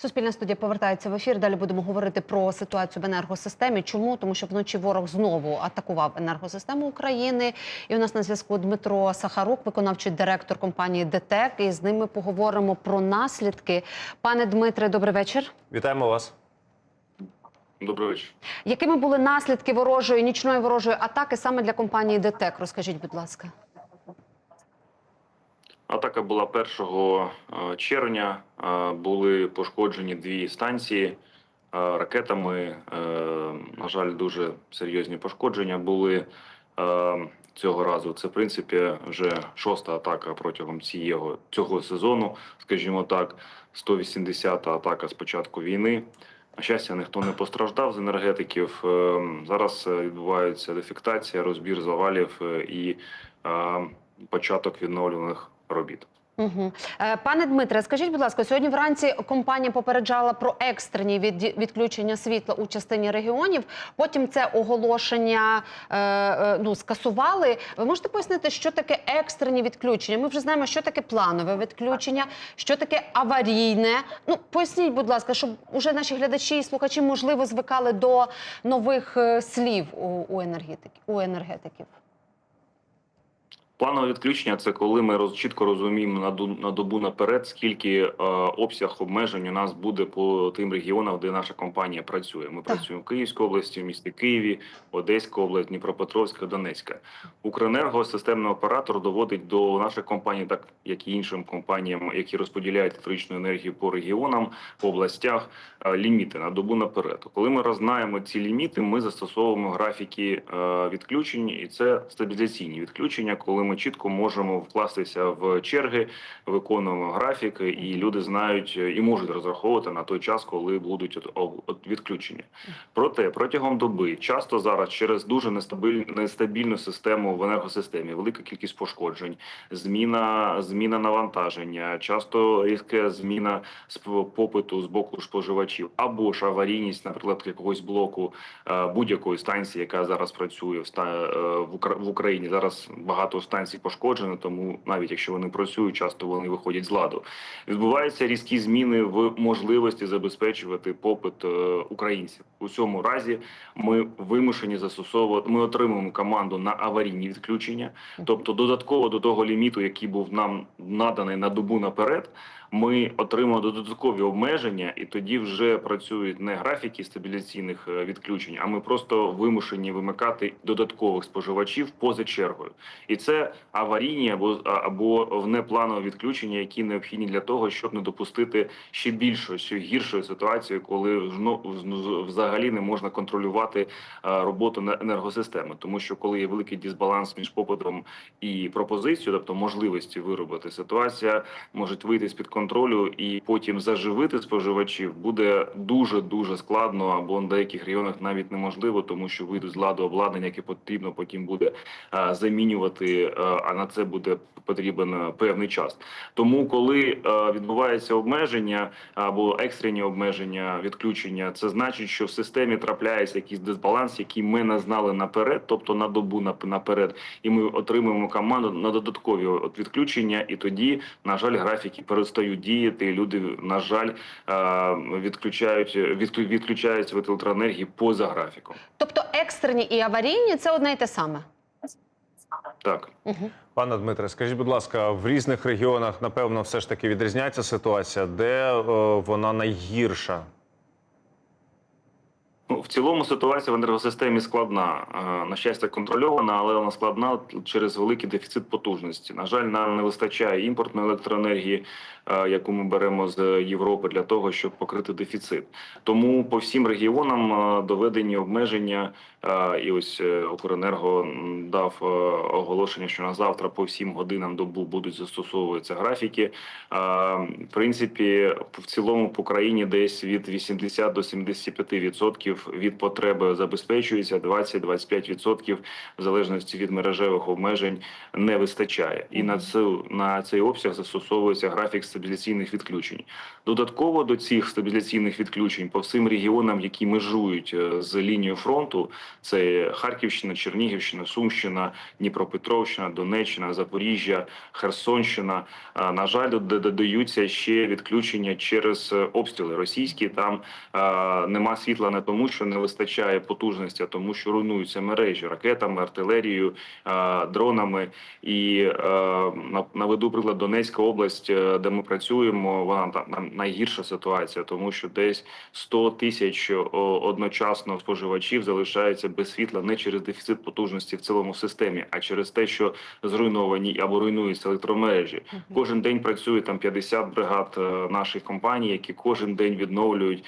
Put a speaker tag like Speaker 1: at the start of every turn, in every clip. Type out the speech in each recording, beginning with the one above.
Speaker 1: Суспільна студія повертається в ефір. Далі будемо говорити про ситуацію в енергосистемі. Чому? Тому що вночі ворог знову атакував енергосистему України. І у нас на зв'язку Дмитро Сахарук, виконавчий директор компанії ДТЕК. І з ним ми поговоримо про наслідки. Пане Дмитре, добрий вечір.
Speaker 2: Вітаємо вас.
Speaker 3: Добрий вечір.
Speaker 1: Якими були наслідки ворожої нічної ворожої атаки саме для компанії ДТЕК? Розкажіть, будь ласка.
Speaker 3: Атака була 1 червня. Е, Були пошкоджені дві станції е, ракетами. Е, На жаль, дуже серйозні пошкодження були е, цього разу. Це в принципі вже шоста атака протягом цього, цього сезону, скажімо так, 180-та атака з початку війни. На щастя, ніхто не постраждав з енергетиків. Е, Зараз е, відбувається дефектація, розбір завалів е, і е, початок відновлюваних робіт.
Speaker 1: Угу. Пане Дмитре, скажіть, будь ласка, сьогодні вранці компанія попереджала про екстрені від, відключення світла у частині регіонів. Потім це оголошення е, е, ну, скасували. Ви можете пояснити, що таке екстрені відключення? Ми вже знаємо, що таке планове відключення, що таке аварійне. Ну поясніть, будь ласка, щоб уже наші глядачі і слухачі можливо звикали до нових е, слів у, у енергетиків.
Speaker 3: Планове відключення це коли ми роз, чітко розуміємо на, ду- на добу наперед, скільки е, обсяг обмежень у нас буде по тим регіонам, де наша компанія працює. Ми
Speaker 1: Так.
Speaker 3: працюємо в Київській області, в місті Києві, Одеська область, Дніпропетровська, Донецька. Укренерго, системний оператор, доводить до наших компаній, так як і іншим компаніям, які розподіляють електричну енергію по регіонам, по областях, е, ліміти на добу наперед. Коли ми рознаємо ці ліміти, ми застосовуємо графіки е, відключень, і це стабілізаційні відключення, коли ми чітко можемо вкластися в черги, виконуємо графік, і люди знають е, і можуть розраховувати на той час, коли будуть відключення. Проте протягом доби часто зараз через дуже нестабільну нестабільну систему в енергосистемі, велика кількість пошкоджень, зміна зміна навантаження, часто різка зміна попиту з боку споживачів, або ж аварійність, наприклад, якогось блоку е, будь-якої станції, яка зараз працює в е, Україні. Зараз багато станцій пошкоджено, тому навіть якщо вони працюють, часто вони виходять з ладу. Відбуваються різкі зміни в можливості забезпечувати попит е, українців. У цьому разі ми вимушені застосовувати. Ми отримуємо команду на аварійні відключення, тобто додатково до того ліміту, який був нам наданий на добу наперед. Ми отримуємо додаткові обмеження, і тоді вже працюють не графіки стабіляційних е, відключень, а ми просто вимушені вимикати додаткових споживачів поза чергою. І це аварійні або або внепланові відключення, які необхідні для того, щоб не допустити ще більшої, ще гіршої ситуації, коли з- взагалі не можна контролювати е, роботу енергосистеми, тому що коли є великий дисбаланс між попитом і пропозицією, тобто можливості виробити ситуація, може вийти з під контролю і потім заживити споживачів буде дуже дуже складно, або на деяких регіонах навіть неможливо, тому що вийдуть з ладу обладнання, яке потрібно потім буде е, замінювати, е, а на це буде потрібен е, певний час. Тому, коли е, відбувається обмеження або екстрені обмеження відключення, це значить, що в системі трапляється якийсь дисбаланс, який ми не знали наперед, тобто на добу нап- наперед, і ми отримуємо команду на додаткові відключення, і тоді, на жаль, графіки перестають діяти. і Люди, на жаль, відключають відклю- відключаються від електроенергії поза графіком.
Speaker 1: Тобто екстрені і аварійні це одне й те саме.
Speaker 3: Так.
Speaker 1: Угу.
Speaker 2: Пане Дмитре, скажіть, будь ласка, в різних регіонах, напевно, все ж таки відрізняється ситуація, де е, вона найгірша?
Speaker 3: Ну, в цілому ситуація в енергосистемі складна. Е, На щастя, контрольована, але вона складна через великий дефіцит потужності. На жаль, нам не вистачає імпортної електроенергії, е, яку ми беремо з Європи для того, щоб покрити дефіцит. Тому по всім регіонам е, доведені обмеження. І ось Укренерго дав оголошення, що на завтра по всім годинам добу будуть застосовуватися графіки. В принципі, в цілому по країні десь від 80 до 75% від потреби забезпечується 20-25% в залежності від мережевих обмежень не вистачає, і на цю на цей обсяг застосовується графік стабіляційних відключень. Додатково до цих стабіляційних відключень по всім регіонам, які межують е, з лінією фронту, це Харківщина, Чернігівщина, Сумщина, Дніпропетровщина, Донеччина, Запоріжжя, Херсонщина. На жаль, додаються ще відключення через е, обстріли російські. Там нема світла не тому, що не вистачає потужності, тому, що руйнуються мережі ракетами, артилерією, дронами. І е, на- наведу приклад Донецька область, е, де ми працюємо. Вона там найгірша ситуація, тому що десь 100 тисяч одночасно споживачів залишаються без світла не через дефіцит потужності в цілому системі, а через те, що зруйновані або руйнуються електромережі. Кожен день працює там 50 бригад е, наших компаній, які кожен день відновлюють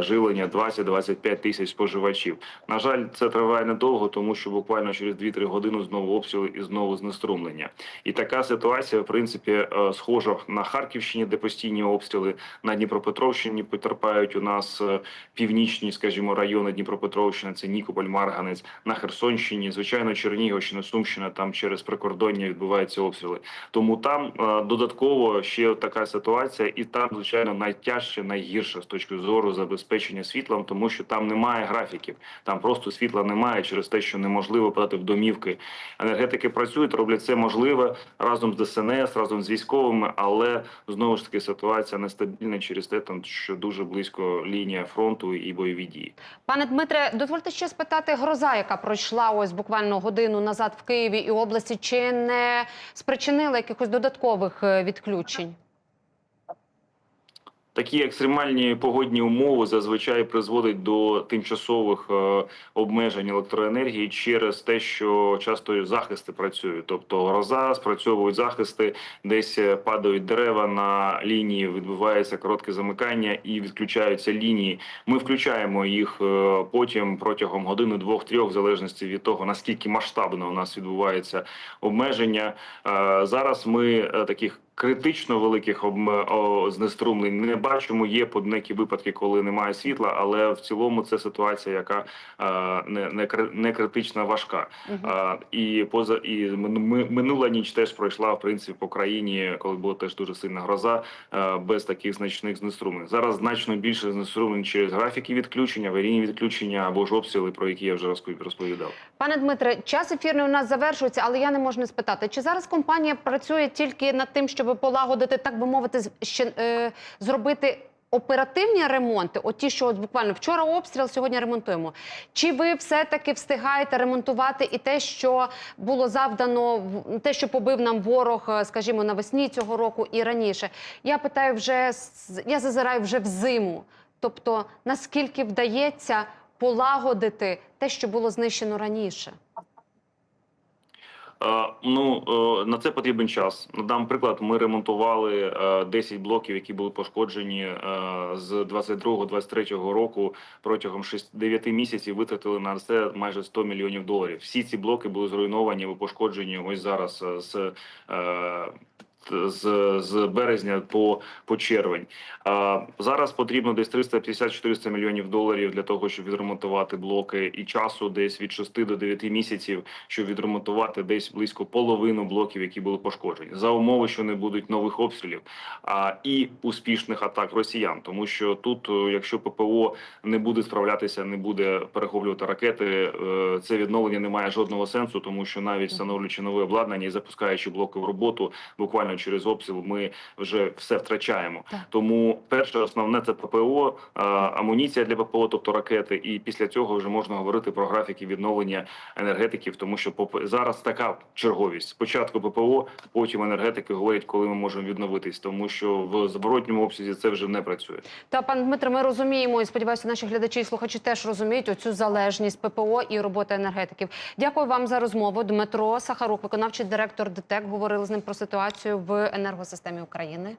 Speaker 3: живлення 20-25 тисяч споживачів. На жаль, це триває недовго, тому що буквально через 2-3 години знову обстріли і знову знеструмлення. І така ситуація, в принципі, е, схожа на Харківщині, де постійні обстріли на Дніпропетровщині потерпають у нас е, північні, скажімо, райони Дніпропетровщини, це Нікополь, Марганець, на Херсонщині, звичайно, Чернігівщина, Сумщина, там через прикордоння відбуваються обстріли. Тому там е, додатково ще така ситуація, і там, звичайно, найтяжче, найгірше з точки зору забезпечення світлом, тому що там немає графіків, там просто світла немає через те, що неможливо подати в домівки. Енергетики працюють, роблять це можливе разом з ДСНС, разом з військовими, але знову ж таки ситуація нестабільна через те, там що дуже близько лінія фронту і бойові дії.
Speaker 1: Пане Дмитре, дозвольте ще спитати гроза, яка пройшла ось буквально годину назад в Києві і області, чи не спричинила якихось додаткових е, відключень?
Speaker 3: Такі екстремальні погодні умови зазвичай призводять до тимчасових е, обмежень електроенергії через те, що часто захисти працюють. Тобто гроза спрацьовують захисти, десь е, падають дерева на лінії, відбувається коротке замикання і відключаються лінії. Ми включаємо їх е, потім протягом години, двох-трьох, в залежності від того наскільки масштабно у нас відбувається обмеження. Зараз ми таких критично великих знеструмлень не бачимо. Є поднекі випадки, коли немає світла, але в цілому це ситуація, яка е, не, не, не критично важка. А, і поза і ми- минула ніч теж пройшла в принципі по країні, коли була теж дуже сильна гроза, е, без таких значних знеструмлень. Зараз значно більше знеструмлень через графіки відключення, аварійні відключення або ж обстріли, про які я вже розпов- розповідав.
Speaker 1: Пане Дмитре, час ефірний у нас завершується, але я не можу не спитати, чи зараз компанія працює тільки над тим, щоб полагодити, так би мовити, ще е, зробити. Оперативні ремонти, от ті, що от буквально вчора обстріл, сьогодні ремонтуємо. Чи ви все-таки встигаєте ремонтувати і те, що було завдано, те, що побив нам ворог, е, скажімо, навесні цього року і раніше? Я питаю вже я зазираю вже в зиму. Тобто, наскільки вдається полагодити те, що було знищено раніше?
Speaker 3: Е, Ну е, на це потрібен час. Надам приклад. Ми ремонтували е, 10 блоків, які були пошкоджені е, з 22-23 року. Протягом 9 місяців витратили на це майже 100 мільйонів доларів. Всі ці блоки були зруйновані пошкоджені ось зараз е, з. З, з березня по, по червень. А, зараз потрібно десь 350-400 мільйонів доларів для того, щоб відремонтувати блоки, і часу десь від 6 до 9 місяців, щоб відремонтувати десь близько половину блоків, які були пошкоджені, за умови, що не будуть нових обстрілів а, і успішних атак росіян. Тому що тут, е, якщо ППО не буде справлятися, не буде перехоплювати ракети, е, це відновлення не має жодного сенсу, тому що навіть встановлюючи нове обладнання і запускаючи блоки в роботу, буквально через обстріл ми вже все втрачаємо.
Speaker 1: Так.
Speaker 3: Тому перше основне це ППО, амуніція для ППО, тобто ракети, і після цього вже можна говорити про графіки відновлення енергетиків, тому що поп- зараз така черговість. Спочатку ППО, потім енергетики говорять, коли ми можемо відновитись, тому що в зворотньому обсязі це вже не працює.
Speaker 1: Та пане Дмитре, ми розуміємо і сподіваюся, наші глядачі і слухачі теж розуміють оцю залежність ППО і роботи енергетиків. Дякую вам за розмову. Дмитро Сахарук, виконавчий директор ДТЕК, говорили з ним про ситуацію в енергосистемі України.